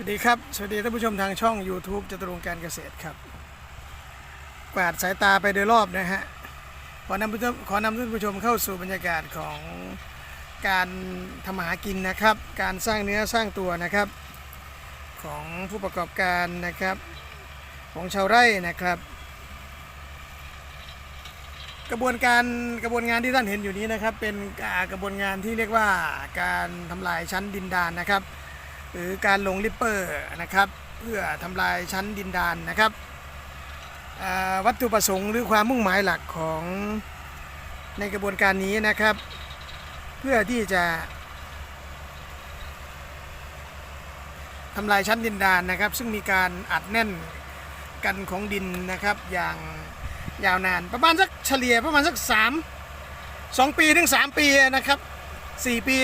สวัสดีครับ สวัสดีท่านผู้ชมทางช่อง YouTube จตุรงการเกษตรครับกวาดสายตาไปโดยรอบนะฮะขอนำขอนำท่านผู้ชมเข้าสู่บรรยากาศของการทำมหากินนะครับ การสร้างเนื้อสร้างตัวนะครับ ของผู้ประกอบการนะครับ ของชาวไร่นะครับ กระบวนการกระบวนงานที่ท่านเห็นอยู่นี้นะครับ เป็นกระบวนงานที่เรียกว่าการทำลายชั้นดินดานนะครับ หรือการลงลิปเปอร์นะครับเพื่อทำลายชั้นดินดานนะครับวัตถุประสงค์หรือความมุ่งหมายหลักของในกระบวนการนี้นะครับ เพื่อที่จะทำลายชั้นดินดานนะครับ ซึ่งมีการอัดแน่นกันของดินนะครับอย่างยาวนานประมาณสักเฉลี่ยประมาณสัก 3 2 ปีถึง 3 ปีนะครับ 4 ปี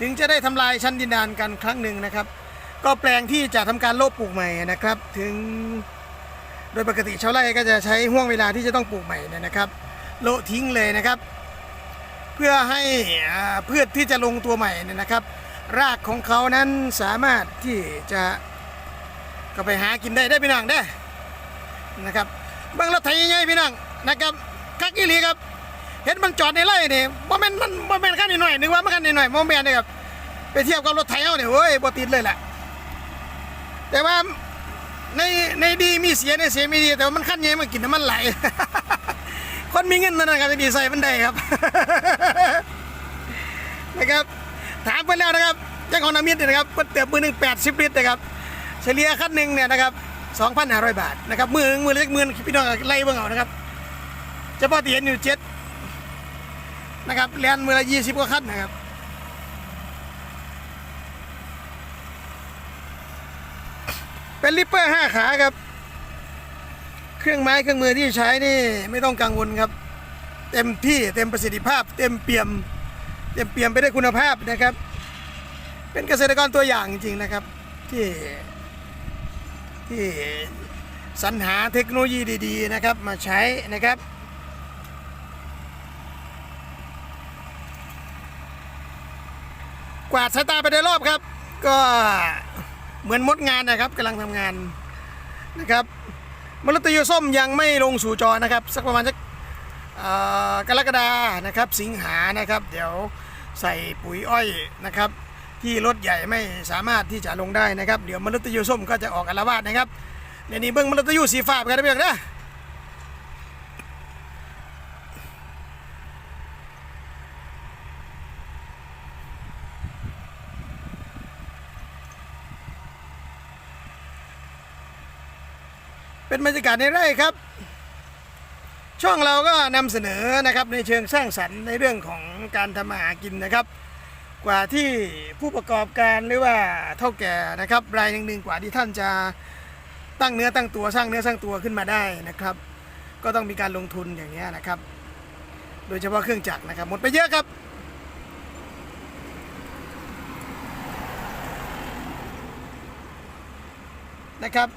ถึงจะได้ทำลายชั้นดินดานกันครั้งหนึ่งนะครับ ก็แปลงที่จะทำการโลบปลูกใหม่นะครับ ถึงโดยปกติชาวไร่ก็จะใช้ห่วงเวลาที่จะต้องปลูกใหม่นะครับ โลทิ้งเลยนะครับ เพื่อให้พืชที่จะลงตัวใหม่นะครับ รากของเขานั้นสามารถที่จะก็ไปหากินได้ได้พี่น้องได้นะครับบื้องรถไถใหญ่ๆพี่น้องนะครับคักอีหลีครับ เห็นมันจอดในไร่นี่บ่แม่นมันบ่แม่นคันนิดหน่อยนึกว่ามันคันนิดหน่อยบ่แม่นเลยครับไปเทียบกับรถไถเอาเนี่ยโอ้ยบ่ติดเลยแหละแต่ว่าในในดีมีเสียในเสียมีดี แต่ว่ามันคันใหญ่มันกินน้ำมันไหล คนมีเงินนั่นนะครับจะดีใส่มันได้ครับ นะครับ ถามไปแล้วนะครับเจ้าของน้ำมิตรนะครับเปิดเติมมือหนึ่งแปดสิบลิตรนะครับ เฉลี่ยคันหนึ่งเนี่ยนะครับสองพันห้าร้อยบาทนะครับมือมือเล็กมือพี่น้องไล่เบิ่งเอานะครับเฉพาะที่เห็นอยู่เจ็ด นะครับเรียนมือละยี่สิบกว่าขั้นนะครับเป็นลิปเปอร์ห้าขาครับ เครื่องไม้เครื่องมือที่ใช้นี่ไม่ต้องกังวลครับ เต็มที่เต็มประสิทธิภาพ เต็มเปี่ยม เต็มเปี่ยมไปได้วยคุณภาพนะครับ เป็นเกษตรกรตัวอย่างจริงๆนะครับ ที่ที่สรรหาเทคโนโลยีดี ๆ นะครับ มาใช้นะครับ กวาดสายตาไปโดยรอบครับ ก็เหมือนมดงานนะครับกำลังทำงานนะครับมลตยูส้มยังไม่ลงสู่จอนะครับ สักประมาณสักกรกฎานะครับ สิงหานะครับ เดี๋ยวใส่ปุ๋ยอ้อยนะครับ ที่รถใหญ่ไม่สามารถที่จะลงได้นะครับ เดี๋ยวมลตยูส้มก็จะออกอาละวาดนะครับเดี๋ยนี้เบิ้องมลตยูสีฟ้าไปกันได้เพียงนะ เป็นบรรยากาศในไร่ครับ ช่องเราก็นำเสนอนะครับในเชิงสร้างสรรค์ในเรื่องของการทำมาหากินนะครับ กว่าที่ผู้ประกอบการหรือว่าเท่าแก่นะครับรายหนึ่งๆกว่าที่ท่านจะตั้งเนื้อตั้งตัวสร้างเนื้อสร้างตัวขึ้นมาได้นะครับ ก็ต้องมีการลงทุนอย่างนี้นะครับ โดยเฉพาะเครื่องจักรนะครับหมดไปเยอะครับนะครับ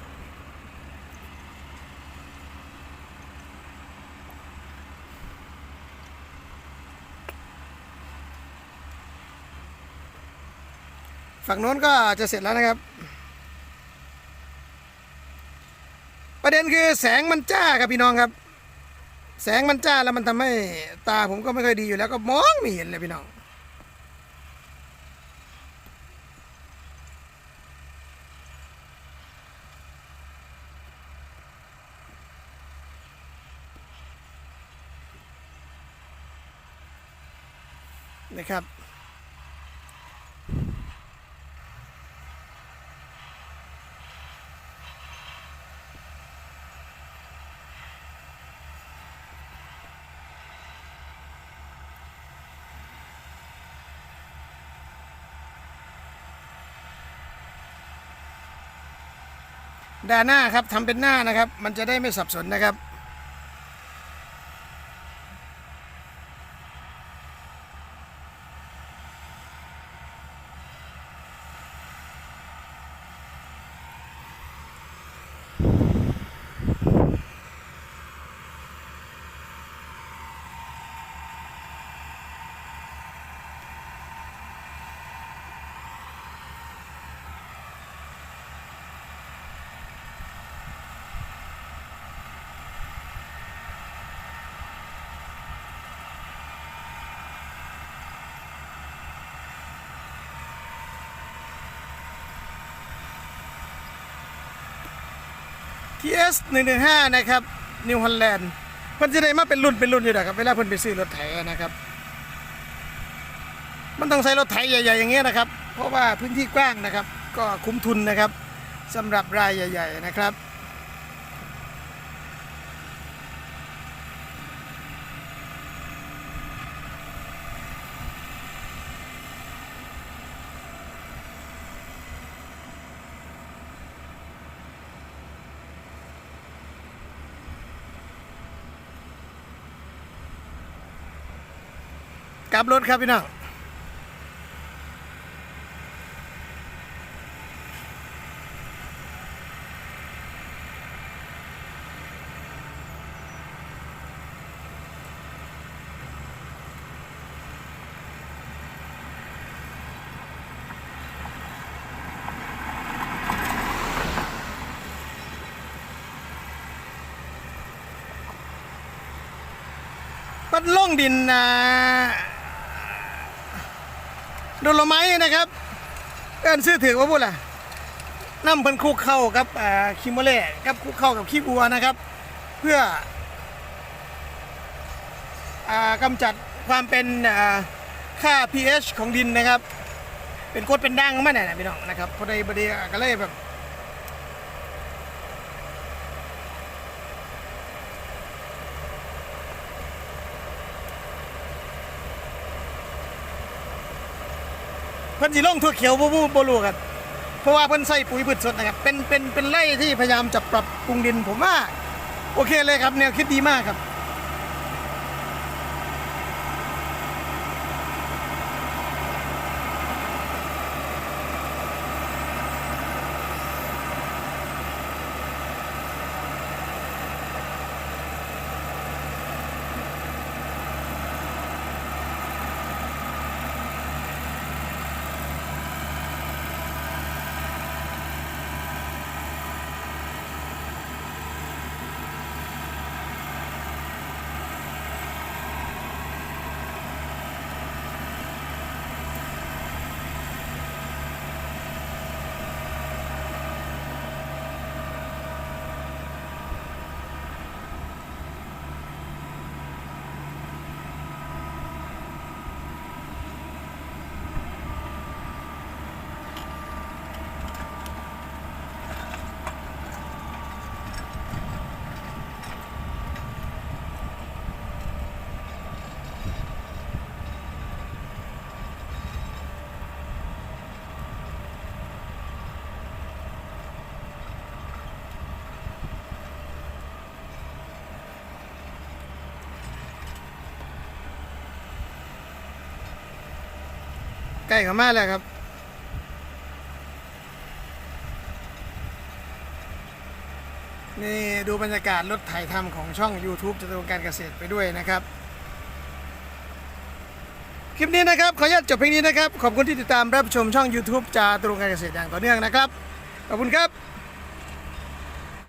ฝั่งโน้นก็จะเสร็จแล้วนะครับ ประเด็นคือแสงมันจ้าครับพี่น้องครับ แสงมันจ้าแล้วมันทำให้ตาผมก็ไม่ค่อยดีอยู่แล้วก็มองไม่เห็นเลยพี่น้องนะครับ ด้านหน้าครับทำเป็นหน้านะครับ มันจะได้ไม่สับสนนะครับ TS 115นะครับนิวฮอลแลนด์เพิ่นจะได้มาเป็นรุ่นเป็นรุ่นอยู่นะครับเวลาเพิ่นไปซื้อรถไถนะครับ มันต้องใช้รถไถใหญ่ๆอย่างเงี้ยนะครับ เพราะว่าพื้นที่กว้างนะครับ ก็คุ้มทุนนะครับสำหรับรายใหญ่ ๆ นะครับ กลับรถครับพี่น้องปัดล่องดินนะ โดโลไม้นะครับเอินซื้อถือว่าพูดล่ะน้ำเพิ่นคลุกเข้ากับคิโมเล่กับคลุกเข้ากับขี้บัวนะครับ เพื่ออากำจัดความเป็นอ่าค่า pH ของดินนะครับ เป็นกรดเป็นด่างมาเนี่ยนะพี่น้องนะครับพอดีบดีก็เลยแบบ เพิ่นสีลงทั่วเขียวบูบูบลูครับเพราะว่าเพิ่นใส่ปุ๋ยพืชสดนะครับเป็นเป็นเป็นไร่ที่พยายามจะปรับปรุงดินผมว่าโอเคเลยครับแนวคิดดีมากครับ ใกล้เข้ามาแล้วครับนี่ดูบรรยากาศรถไถทำของช่อง YouTube จตุรงการเกษตรไปด้วยนะครับ คลิปนี้นะครับ ขออนุญาตจบเพียงนี้นะครับ ขอบคุณที่ติดตามรับชมช่อง YouTube จาตุรงการเกษตรอย่างต่อเนื่องนะครับ ขอบคุณครับ